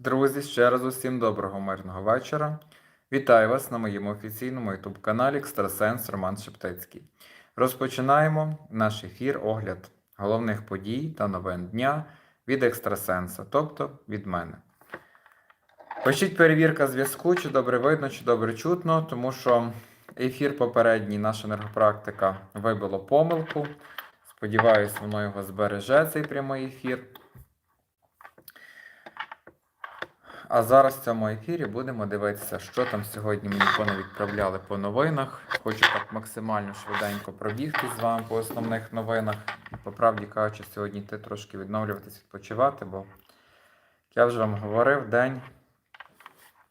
Друзі, ще раз усім доброго мирного вечора. Вітаю вас на моєму офіційному YouTube каналі Екстрасенс Роман Шептицький. Розпочинаємо наш ефір, огляд головних подій та новин дня від екстрасенса, тобто від мене. Пишіть перевірка зв'язку, чи добре видно, чи добре чутно, тому що ефір попередній, наша енергопрактика вибило помилку. Сподіваюсь, воно його збереже, цей прямий ефір. А зараз в цьому ефірі будемо дивитися, що там сьогодні мені понавідправляли по новинах. Хочу так максимально швиденько пробігти з вами по основних новинах. По правді кажучи, сьогодні йти трошки відновлюватись, відпочивати, бо, як я вже вам говорив, день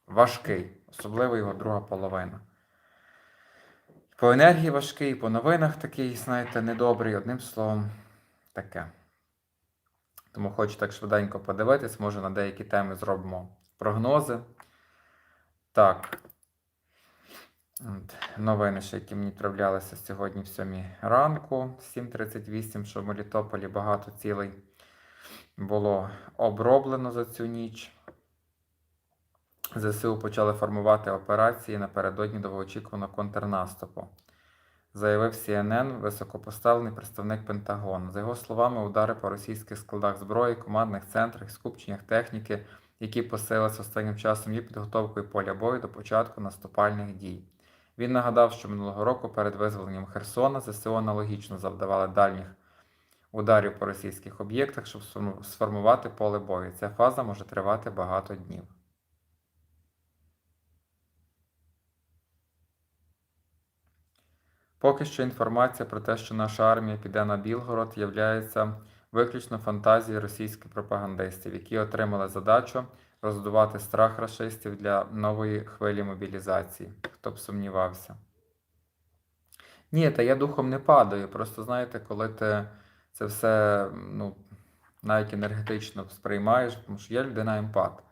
важкий, особливо його друга половина. По енергії важкий, по новинах такий, знаєте, недобрий, одним словом, таке. Тому хочу так швиденько подивитись, може на деякі теми зробимо прогнози. Так. Новини, ще, які мені траплялися сьогодні в 7 ранку, 7.38, що в Мелітополі багато цілей було оброблено за цю ніч. ЗСУ почали формувати операції напередодні довгоочікуваного контрнаступу. Заявив CNN високопоставлений представник Пентагону. За його словами, удари по російських складах зброї, командних центрах скупченнях техніки, які посилилися останнім часом, є підготовкою поля бою до початку наступальних дій. Він нагадав, що минулого року перед визволенням Херсона ЗСУ аналогічно завдавали дальніх ударів по російських об'єктах, щоб сформувати поле бою. Ця фаза може тривати багато днів. Поки що інформація про те, що наша армія піде на Білгород, являється виключно фантазією російських пропагандистів, які отримали задачу роздувати страх рашистів для нової хвилі мобілізації. Хто б сумнівався. Ні, та я духом не падаю. Просто знаєте, коли ти це все ну, навіть енергетично сприймаєш, тому що я людина емпат.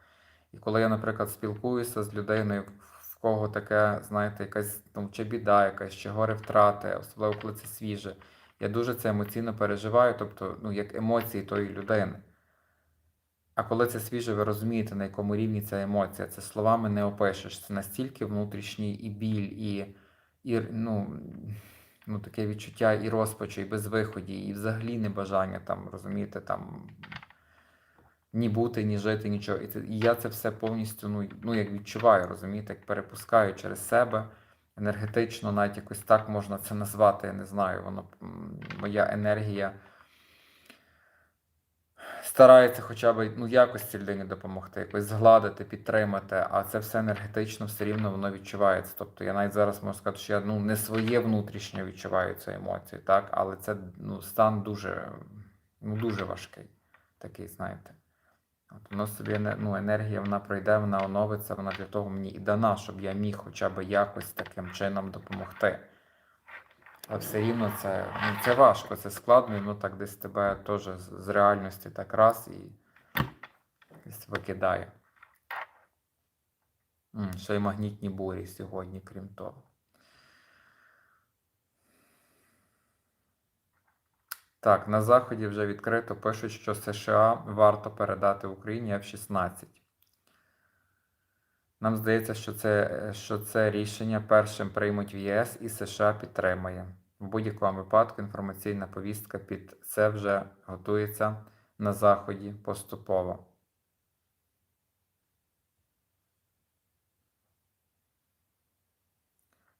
І коли я, наприклад, спілкуюся з людиною, в кого таке, знаєте, якась ну, чи біда, якась, чи горе втрати, особливо коли це свіже, я дуже це емоційно переживаю, тобто, ну, як емоції тої людини. А коли це свіже, ви розумієте, на якому рівні ця емоція, це словами не опишеш. Це настільки внутрішній і біль, і, і ну, ну, таке відчуття і розпачу, і безвиході, і взагалі небажання там, розумієте, там ні бути, ні жити, нічого. І, це, і я це все повністю ну, ну, як відчуваю, розумієте, як перепускаю через себе енергетично, навіть якось так можна це назвати, я не знаю, воно моя енергія старається хоча б ну, якось цій людині допомогти, якось згладити, підтримати, а це все енергетично все рівно воно відчувається. Тобто я навіть зараз можу сказати, що я ну, не своє внутрішнє відчуваю ці емоції, так? але це ну, стан дуже, ну, дуже важкий, такий, знаєте. От Воно собі ну, енергія вона пройде, вона оновиться, вона для того мені і дана, щоб я міг хоча б якось таким чином допомогти. А все рівно це ну, це важко, це складно, ну так десь тебе теж з реальності так раз і десь викидає. Ще й магнітні бурі сьогодні, крім того. Так, на Заході вже відкрито пишуть, що США варто передати Україні F-16. Нам здається, що це що це рішення першим приймуть в ЄС і США підтримає. В будь-якому випадку інформаційна повістка під це вже готується на Заході поступово.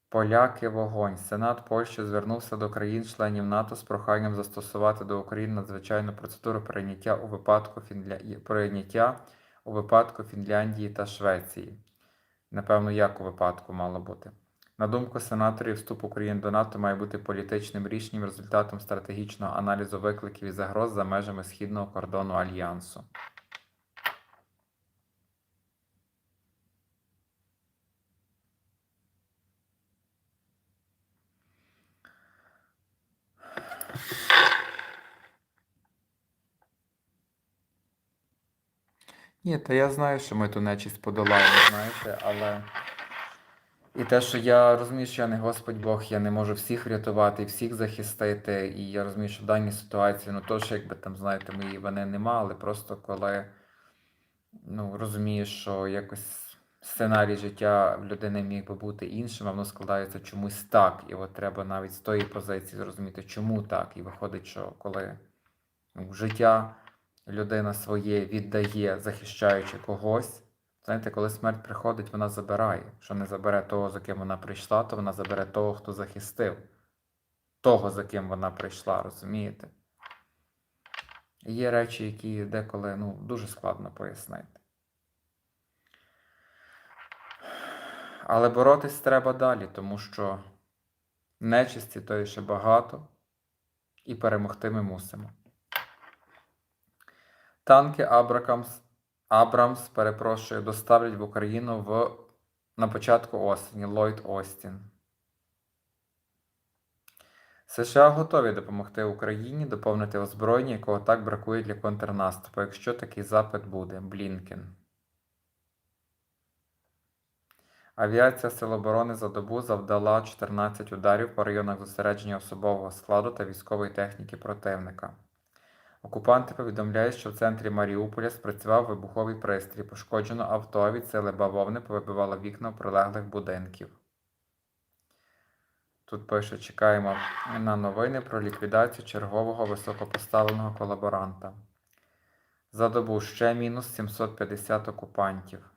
Поляки вогонь. Сенат Польщі звернувся до країн-членів НАТО з проханням застосувати до України надзвичайну процедуру прийняття у випадку Фінля... прийняття у випадку Фінляндії та Швеції. Напевно, як у випадку мало бути. На думку сенаторів, вступ України до НАТО має бути політичним рішенням результатом стратегічного аналізу викликів і загроз за межами східного кордону Альянсу. Ні, та я знаю, що ми ту нечість подолаємо, знаєте, але. І те, що я розумію, що я не Господь Бог, я не можу всіх врятувати, всіх захистити. І я розумію, що в даній ситуації, ну то, що якби там, знаєте, моєї вини нема, але просто коли ну, розумієш, що якось сценарій життя в людини міг би бути іншим, а воно складається чомусь так. І от треба навіть з тої позиції зрозуміти, чому так. І виходить, що коли ну, життя людина своє віддає, захищаючи когось. Знаєте, коли смерть приходить, вона забирає. Що не забере того, за ким вона прийшла, то вона забере того, хто захистив. Того, за ким вона прийшла, розумієте? Є речі, які деколи ну, дуже складно пояснити. Але боротись треба далі, тому що нечисті тої ще багато, і перемогти ми мусимо. Танки Абракамс, Абрамс, перепрошую, доставлять в Україну в, на початку осені Ллойд Остін. США готові допомогти Україні доповнити озброєння, якого так бракує для контрнаступу, якщо такий запит буде. Блінкен. Авіація Сил оборони за добу завдала 14 ударів по районах зосередження особового складу та військової техніки противника. Окупанти повідомляють, що в центрі Маріуполя спрацював вибуховий пристрій. Пошкоджено авто, від сили бавовни повибивало вікна прилеглих будинків. Тут пише, чекаємо на новини про ліквідацію чергового високопоставленого колаборанта. За добу ще мінус 750 окупантів.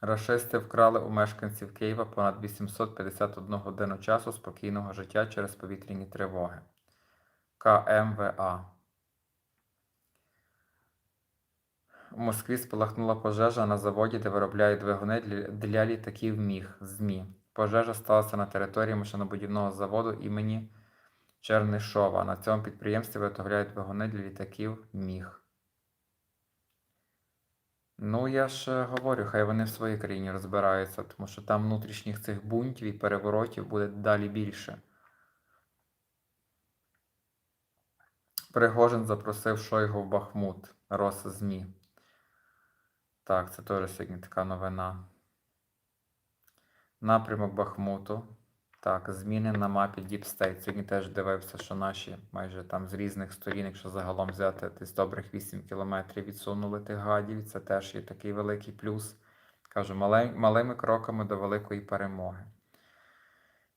Рашисти вкрали у мешканців Києва понад 851 годину часу спокійного життя через повітряні тривоги. КМВА. У Москві спалахнула пожежа на заводі, де виробляють двигуни для, літаків МІГ ЗМІ. Пожежа сталася на території машинобудівного заводу імені Чернишова. На цьому підприємстві виготовляють двигуни для літаків МІГ. Ну, я ж говорю, хай вони в своїй країні розбираються, тому що там внутрішніх цих бунтів і переворотів буде далі більше. Пригожин запросив Шойгу в Бахмут. Рос ЗМІ. Так, це теж сьогодні така новина. Напрямок Бахмуту. Так, зміни на мапі Deep State. Сьогодні теж дивився, що наші майже там з різних сторін, якщо загалом взяти десь добрих 8 кілометрів, відсунули тих гадів. Це теж є такий великий плюс. Кажу, малими кроками до великої перемоги.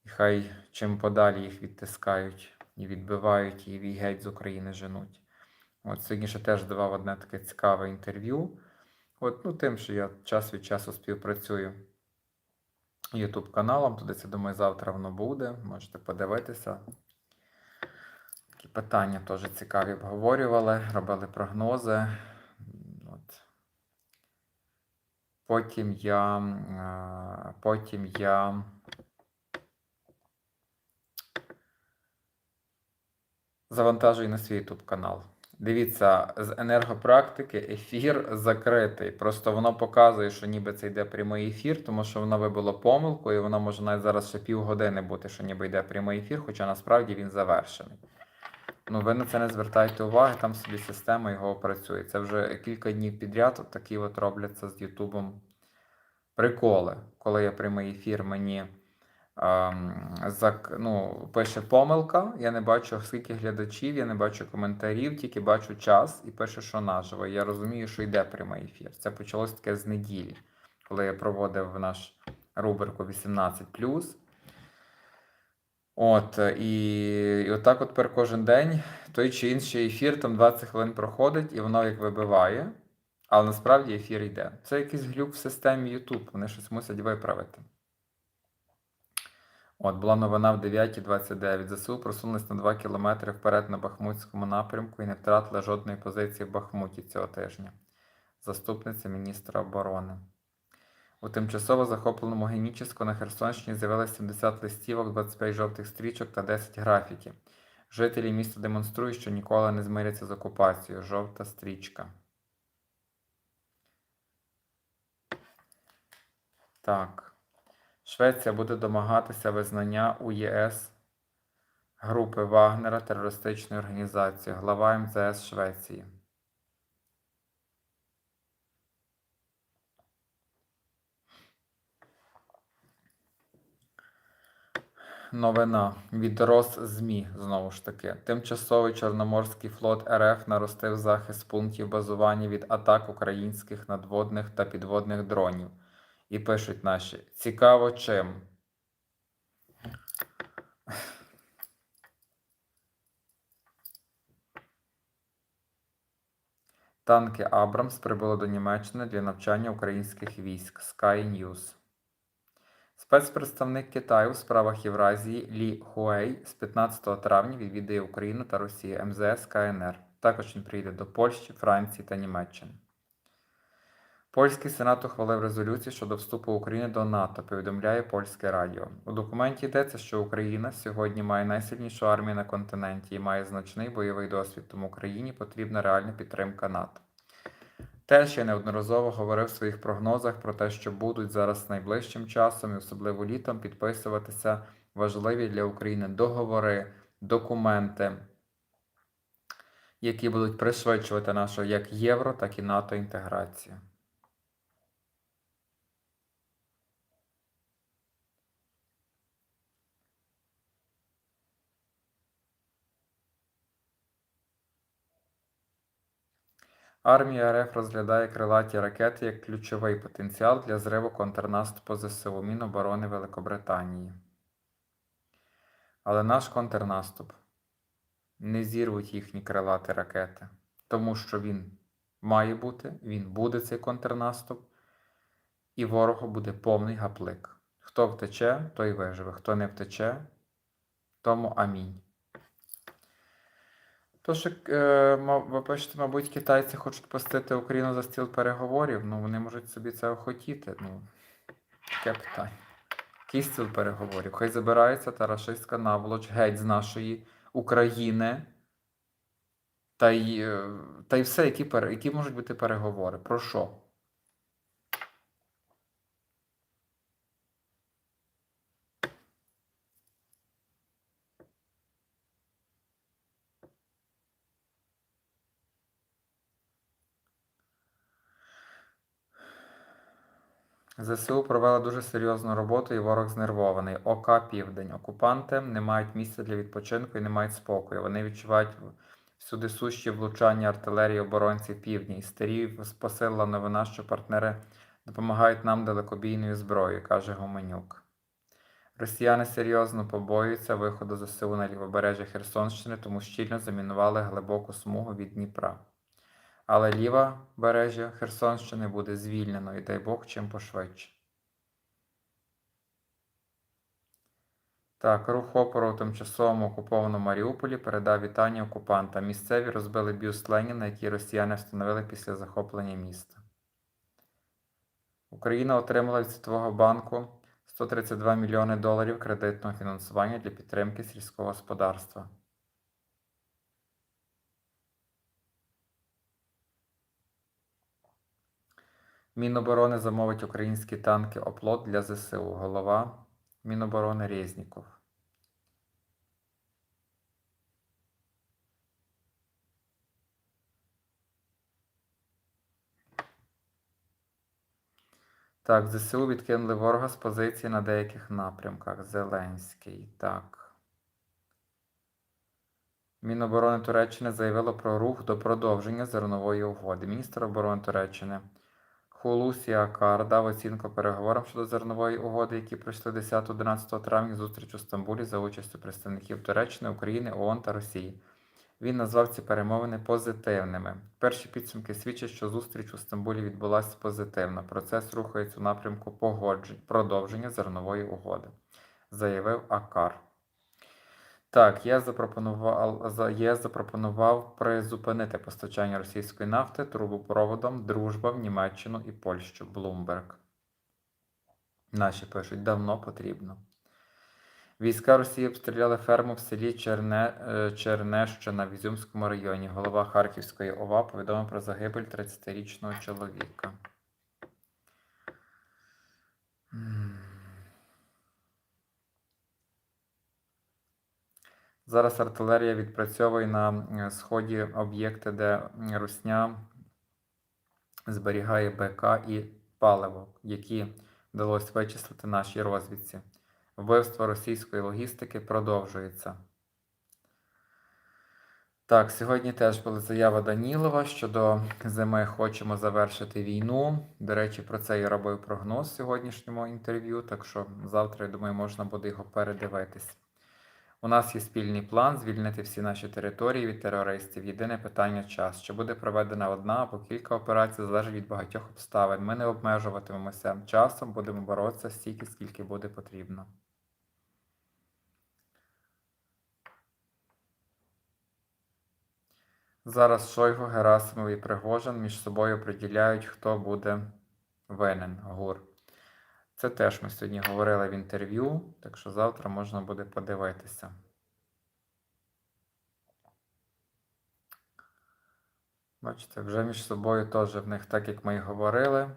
І хай чим подалі їх відтискають і відбивають, і і геть з України женуть. От сьогодні ще теж давав одне таке цікаве інтерв'ю. От, ну, тим, що я час від часу співпрацюю YouTube каналом, туди це думаю, завтра воно буде. Можете подивитися. Такі питання теж цікаві обговорювали, робили прогнози. От. Потім я, потім я завантажую на свій YouTube канал. Дивіться, з енергопрактики ефір закритий. Просто воно показує, що ніби це йде прямий ефір, тому що воно вибило помилку, і воно може навіть зараз ще півгодини бути, що ніби йде прямий ефір, хоча насправді він завершений. Ну, ви на це не звертайте уваги, там собі система його опрацює. Це вже кілька днів підряд от такі от робляться з Ютубом приколи. Коли я прямий ефір, мені ну, пише помилка, я не бачу скільки глядачів, я не бачу коментарів, тільки бачу час і пише, що наживо. Я розумію, що йде прямий ефір. Це почалось таке з неділі, коли я проводив наш рубрику 18+. От, і, і отак от тепер кожен день той чи інший ефір, там 20 хвилин проходить, і воно як вибиває, але насправді ефір йде. Це якийсь глюк в системі YouTube, вони щось мусять виправити. От, була новина в 9.29. ЗСУ просунулись на 2 кілометри вперед на Бахмутському напрямку і не втратили жодної позиції в Бахмуті цього тижня. Заступниця міністра оборони. У тимчасово захопленому Генічеську на Херсонщині з'явилося 70 листівок, 25 жовтих стрічок та 10 графіті. Жителі міста демонструють, що ніколи не змиряться з окупацією. Жовта стрічка. Так. Швеція буде домагатися визнання у ЄС групи Вагнера терористичною організацією. Глава МЗС Швеції. Новина від Росзмі, знову ж таки. Тимчасовий Чорноморський флот РФ наростив захист пунктів базування від атак українських надводних та підводних дронів. І пишуть наші: цікаво чим. Танки Абрамс прибули до Німеччини для навчання українських військ Sky News. Спецпредставник Китаю у справах Євразії Лі Хуей з 15 травня відвідає Україну та Росію МЗС КНР. Також він приїде до Польщі, Франції та Німеччини. Польський сенат ухвалив резолюцію щодо вступу України до НАТО, повідомляє польське радіо. У документі йдеться, що Україна сьогодні має найсильнішу армію на континенті і має значний бойовий досвід, тому Україні потрібна реальна підтримка НАТО. Теж я неодноразово говорив в своїх прогнозах про те, що будуть зараз найближчим часом і особливо літом підписуватися важливі для України договори, документи, які будуть пришвидшувати нашу як євро, так і НАТО інтеграцію. Армія РФ розглядає крилаті ракети як ключовий потенціал для зриву контрнаступу ЗСУ Міноборони Великобританії. Але наш контрнаступ не зірвуть їхні крилаті ракети, тому що він має бути, він буде цей контрнаступ, і ворогу буде повний гаплик. Хто втече, той виживе, хто не втече, тому амінь. Тож, що, ви пишете, мабуть, китайці хочуть пустити Україну за стіл переговорів. Ну, вони можуть собі це охотіти. Ну, таке питання. Який стіл переговорів? Хай забирається та рашистська наволоч геть з нашої України. Та й е, та й все, які які можуть бути переговори. Про що? ЗСУ провели дуже серйозну роботу і ворог знервований. ОК Південь. Окупанти не мають місця для відпочинку і не мають спокою. Вони відчувають всюди сущі влучання артилерії оборонців півдні. Істерію посилила новина, що партнери допомагають нам далекобійною зброєю, каже Гуменюк. Росіяни серйозно побоюються виходу ЗСУ на лівобережжя Херсонщини, тому щільно замінували глибоку смугу від Дніпра. Але ліва бережжя Херсонщини буде звільнено і дай Бог чим пошвидше. Так, рух опору у тимчасовому окупованому Маріуполі передав вітання окупантам. Місцеві розбили бюст Леніна, який росіяни встановили після захоплення міста. Україна отримала від Світового банку 132 мільйони доларів кредитного фінансування для підтримки сільського господарства. Міноборони замовить українські танки оплот для ЗСУ. Голова Міноборони Резніков. Так, ЗСУ відкинули ворога з позиції на деяких напрямках. Зеленський. Так. Міноборони Туреччини заявило про рух до продовження зернової угоди. Міністр оборони Туреччини. Хулусі Акар дав оцінку переговорам щодо зернової угоди, які пройшли 10-11 травня зустріч у Стамбулі за участю представників Туреччини, України, ООН та Росії. Він назвав ці перемовини позитивними. Перші підсумки свідчать, що зустріч у Стамбулі відбулася позитивно. Процес рухається у напрямку погоджень, продовження зернової угоди, заявив Акар. Так, ЄС запропонував ЄС запропонував призупинити постачання російської нафти трубопроводом Дружба в Німеччину і Польщу. Блумберг. Наші пишуть, давно потрібно. Війська Росії обстріляли ферму в селі Черне, е, Чернещина в Ізюмському районі. Голова Харківської ОВА повідомив про загибель 30-річного чоловіка. Зараз артилерія відпрацьовує на е, сході об'єкти, де Русня зберігає БК і паливо, які вдалося вичислити нашій розвідці. Вбивство російської логістики продовжується. Так, сьогодні теж була заява Данілова щодо зими хочемо завершити війну. До речі, про це я робив прогноз в сьогоднішньому інтерв'ю, так що завтра, я думаю, можна буде його передивитись. У нас є спільний план звільнити всі наші території від терористів. Єдине питання час. Чи буде проведена одна або кілька операцій, залежить від багатьох обставин. Ми не обмежуватимемося часом, будемо боротися стільки, скільки буде потрібно. Зараз Шойгу, Герасимов і Пригожин між собою приділяють, хто буде винен ГУР. Це теж ми сьогодні говорили в інтерв'ю, так що завтра можна буде подивитися. Бачите, вже між собою теж в них, так як ми і говорили,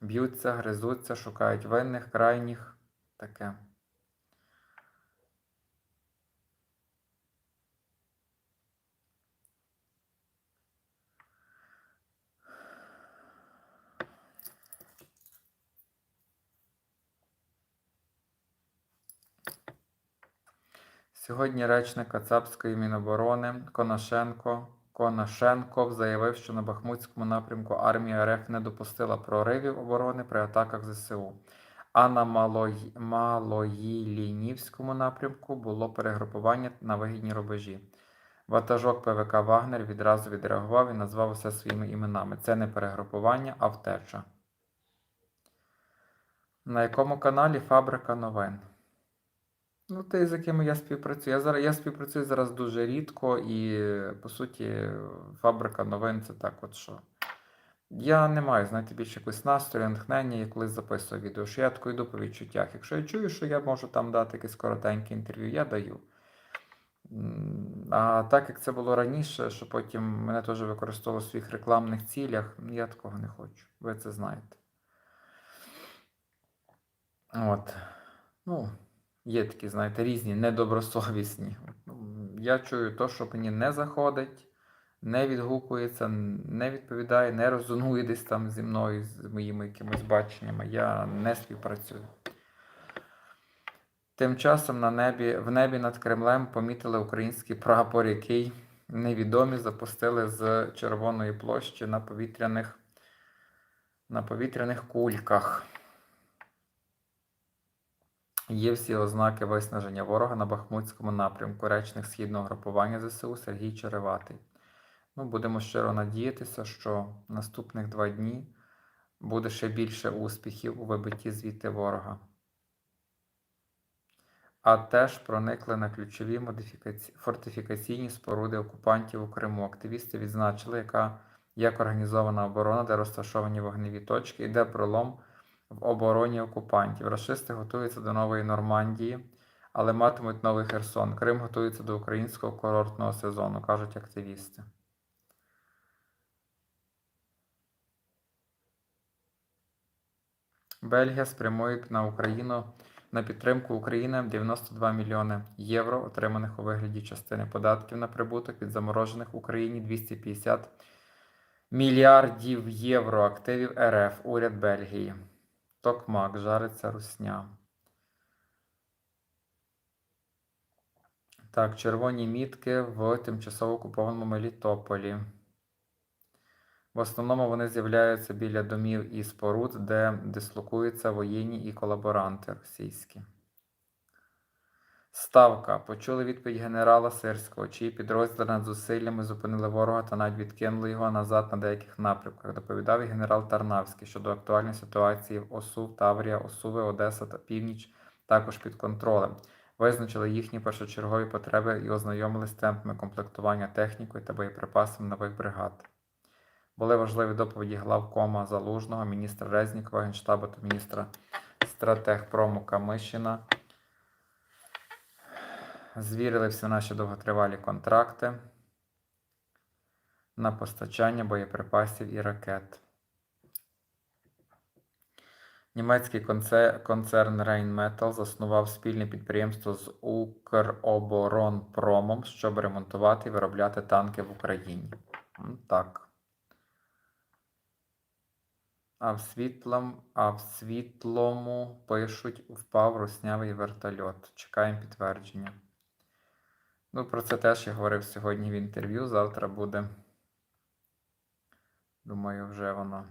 б'ються, гризуться, шукають винних, крайніх. Таке. Сьогодні речник Кацапської Міноборони Конашенко Конашенков заявив, що на Бахмутському напрямку армія РФ не допустила проривів оборони при атаках ЗСУ. А на Малої... Малоїлінівському напрямку було перегрупування на вигідні рубежі. Ватажок ПВК Вагнер відразу відреагував і назвав усе своїми іменами. Це не перегрупування, а втеча. На якому каналі Фабрика новин? Ну, те, з якими я співпрацюю. Я зараз я співпрацюю зараз дуже рідко, і по суті, фабрика новин це так, от що. Я не маю, знаєте, більше якось настрою, натхнення, я колись записую відео, що я тако йду по відчуттях. Якщо я чую, що я можу там дати якесь коротеньке інтерв'ю, я даю. А так як це було раніше, що потім мене теж використовували в своїх рекламних цілях, я такого не хочу. Ви це знаєте. От. Ну. Є такі, знаєте, різні недобросовісні. Я чую то, що мені не заходить, не відгукується, не відповідає, не резонує десь там зі мною, з моїми якимись баченнями. Я не співпрацюю. Тим часом на небі, в небі над Кремлем помітили український прапор, який невідомі запустили з Червоної площі на повітряних, на повітряних кульках. Є всі ознаки виснаження ворога на Бахмутському напрямку, речник східного групування ЗСУ Сергій Череватий. Ну, будемо щиро надіятися, що наступних два дні буде ще більше успіхів у вибитті звідти ворога. А теж проникли на ключові модифікаці... фортифікаційні споруди окупантів у Криму. Активісти відзначили, яка як організована оборона, де розташовані вогневі точки, і де пролом в обороні окупантів. Рашисти готуються до нової Нормандії, але матимуть новий Херсон. Крим готується до українського курортного сезону, кажуть активісти. Бельгія спрямує на Україну на підтримку України 92 мільйони євро, отриманих у вигляді частини податків на прибуток від заморожених в Україні 250 мільярдів євро активів РФ, уряд Бельгії. Токмак, жариться русня. Так, червоні мітки в тимчасово окупованому Мелітополі. В основному вони з'являються біля домів і споруд, де дислокуються воєнні і колаборанти російські. Ставка. Почули відповідь генерала Сирського, чиї підрозділи над зусиллями зупинили ворога та навіть відкинули його назад на деяких напрямках. Доповідав і генерал Тарнавський щодо актуальної ситуації в ОСУ, Таврія, Осуви, Одеса та Північ також під контролем. Визначили їхні першочергові потреби і ознайомили з темпами комплектування технікою та боєприпасами нових бригад. Були важливі доповіді главкома Залужного, міністра Резнікова, Генштабу та міністра стратегпрому Камишина. Звірили всі наші довготривалі контракти на постачання боєприпасів і ракет. Німецький концерн Rheinmetall заснував спільне підприємство з Укроборонпромом, щоб ремонтувати і виробляти танки в Україні. Так. А в світлом, а в світлому пишуть, впав руснявий вертольот. Чекаємо підтвердження. Ну, про це теж я говорив сьогодні в інтерв'ю. Завтра буде. Думаю, вже воно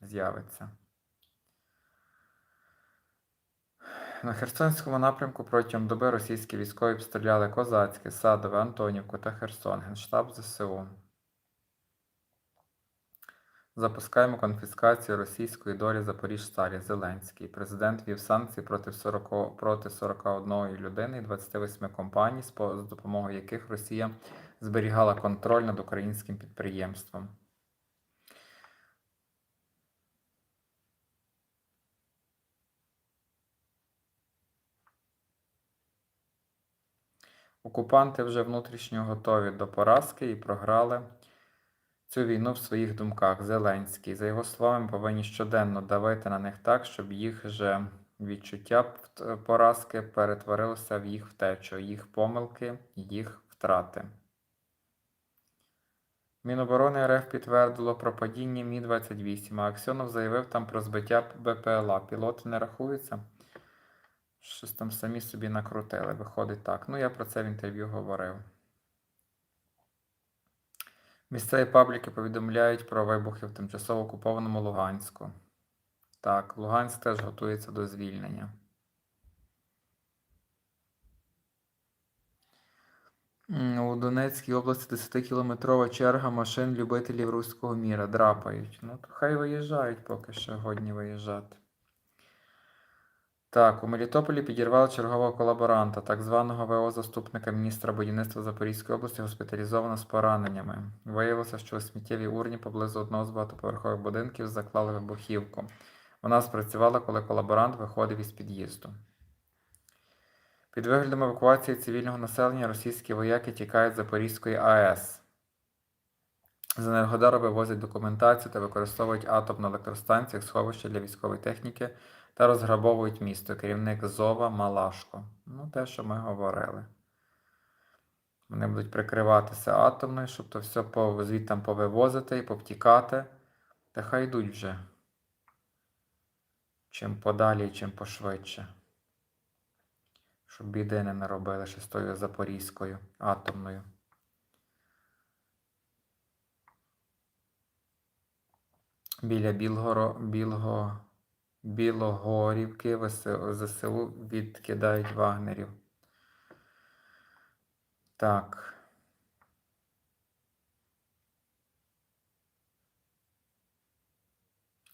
з'явиться. На Херсонському напрямку протягом доби російські військові обстріляли Козацьке, Садове, Антонівку та Херсон, Генштаб ЗСУ. Запускаємо конфіскацію російської долі Запоріжсталі. Зеленський. Президент вів санкції проти 40, проти 41 людини і 28 компаній, з допомогою яких Росія зберігала контроль над українським підприємством. Окупанти вже внутрішньо готові до поразки і програли цю війну в своїх думках. Зеленський, за його словами, повинні щоденно давити на них так, щоб їх же відчуття поразки перетворилося в їх втечу, їх помилки, їх втрати. Міноборони РФ підтвердило про падіння Мі-28, а Аксьонов заявив там про збиття БПЛА. Пілоти не рахуються. Щось там самі собі накрутили, виходить так. Ну, я про це в інтерв'ю говорив. Місцеві пабліки повідомляють про вибухи в тимчасово окупованому Луганську. Так, Луганськ теж готується до звільнення. У Донецькій області 10-кілометрова черга машин любителів руського міра драпають. Ну, то хай виїжджають, поки що годні виїжджати. Так, у Мелітополі підірвали чергового колаборанта, так званого ВО заступника міністра будівництва Запорізької області, госпіталізовано з пораненнями. Виявилося, що у сміттєвій урні поблизу одного з багатоповерхових будинків заклали вибухівку. Вона спрацювала, коли колаборант виходив із під'їзду. Під виглядом евакуації цивільного населення російські вояки тікають з Запорізької АЕС. З Енергодару вивозять документацію та використовують атомну електростанцію як сховище для військової техніки та розграбовують місто. Керівник Зова Малашко. Ну, те, що ми говорили. Вони будуть прикриватися атомною, щоб то все звідтам повивозити і повтікати. Та хай йдуть вже. Чим подалі, чим пошвидше. Щоб біди не наробили ще з тою Запорізькою атомною. Біля Білгоро, Білго, Білогорівки ЗСУ відкидають вагнерів. Так.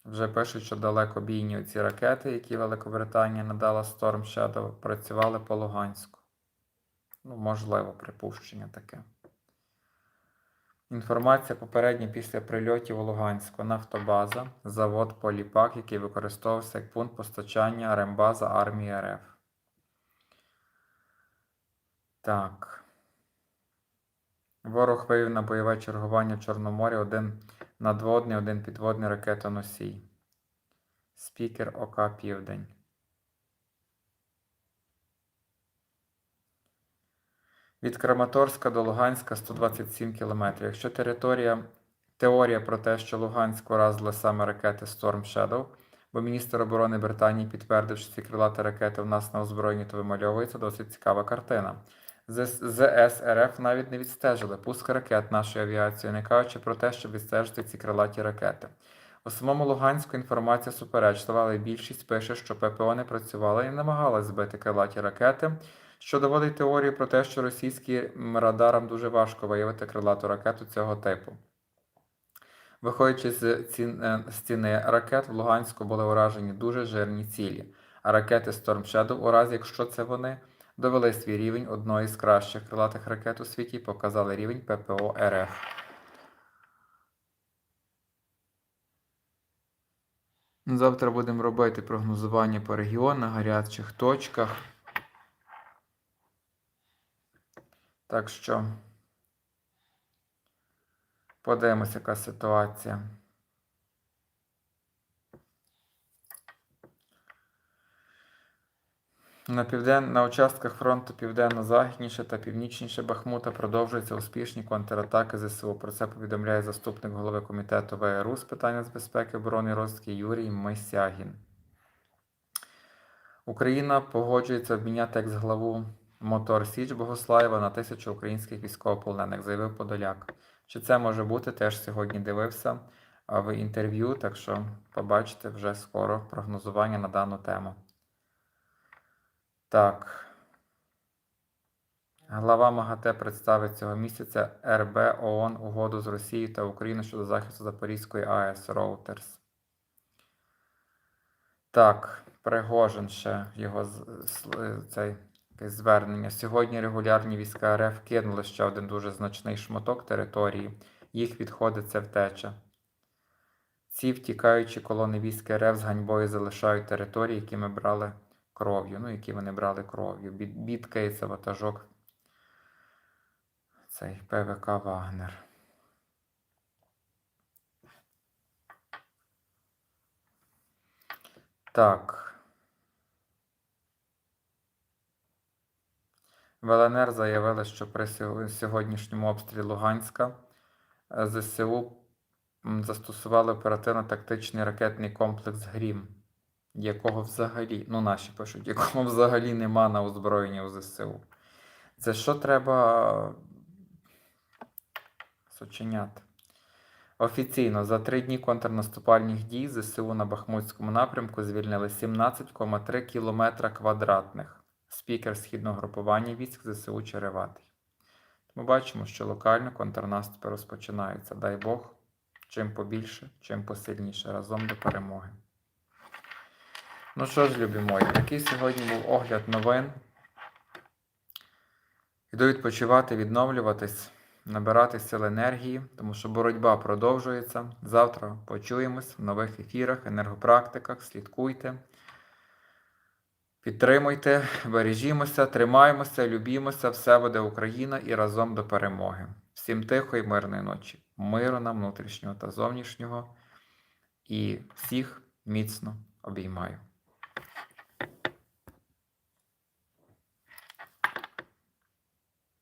Вже пишуть, що далекобійні ці ракети, які Великобританія надала Storm Shadow, працювали по Луганську. Ну, можливо, припущення таке. Інформація попередня після прильотів у Луганську. Нафтобаза, завод Поліпак, який використовувався як пункт постачання рембаза армії РФ. Так. Ворог вивів на бойове чергування в Чорноморі один надводний, один підводний ракетоносій. Спікер ОК Південь. Від Краматорська до Луганська 127 кілометрів. Якщо територія, теорія про те, що Луганськ уразили саме ракети Storm Shadow, бо міністр оборони Британії підтвердив, що ці крилаті ракети в нас на озброєнні, то вимальовується досить цікава картина. ЗС РФ навіть не відстежили пуск ракет нашої авіації, не кажучи про те, щоб відстежити ці крилаті ракети. У самому Луганську інформація суперечлива, але більшість пише, що ППО не працювала і намагалась збити крилаті ракети, що доводить теорію про те, що російським радарам дуже важко виявити крилату ракету цього типу. Виходячи з ці- е, стіни ракет, в Луганську були уражені дуже жирні цілі, а ракети Storm Shadow, у разі якщо це вони, довели свій рівень одної з кращих крилатих ракет у світі і показали рівень ППО РФ. Завтра будемо робити прогнозування по регіонах, гарячих точках. Так що подивимося, яка ситуація. На, півден... на участках фронту південно-західніше та північніше Бахмута продовжуються успішні контратаки ЗСУ. Про це повідомляє заступник голови комітету ВРУ з питання з безпеки, оборони і розвитки Юрій Мисягін. Україна погоджується обміняти екс-главу Мотор Січ Богослаєва на тисячу українських військовополонених, заявив Подоляк. Чи це може бути? Теж сьогодні дивився в інтерв'ю, так що побачите вже скоро прогнозування на дану тему. Так. Глава МАГАТЕ представить цього місяця РБ ООН угоду з Росією та Україною щодо захисту Запорізької АЕС Роутерс. Так, Пригожин ще його цей звернення. Сьогодні регулярні війська РФ кинули ще один дуже значний шматок території. Їх відходи це втеча. Ці втікаючі колони військ РФ з ганьбою залишають території, які ми брали кров'ю, ну, які вони брали кров'ю. Бід, бідкається ватажок цей ПВК Вагнер. Так. В ЛНР заявили, що при сьогоднішньому обстрілі Луганська е, ЗСУ застосували оперативно-тактичний ракетний комплекс Грім, якого взагалі, ну наші пишуть, якого взагалі нема на озброєнні у ЗСУ. Це що треба сочиняти? Офіційно за три дні контрнаступальних дій ЗСУ на Бахмутському напрямку звільнили 17,3 кілометра квадратних. Спікер східного групування військ ЗСУ Череватий. Ми бачимо, що локально контрнаступи розпочинаються. Дай Бог, чим побільше, чим посильніше. Разом до перемоги. Ну що ж, любі мої, такий сьогодні був огляд новин. Іду відпочивати, відновлюватись, набирати сил енергії, тому що боротьба продовжується. Завтра почуємось в нових ефірах, енергопрактиках. Слідкуйте. Підтримуйте, бережімося, тримаємося, любімося, все буде Україна і разом до перемоги. Всім тихої, мирної ночі, миру нам внутрішнього та зовнішнього. І всіх міцно обіймаю.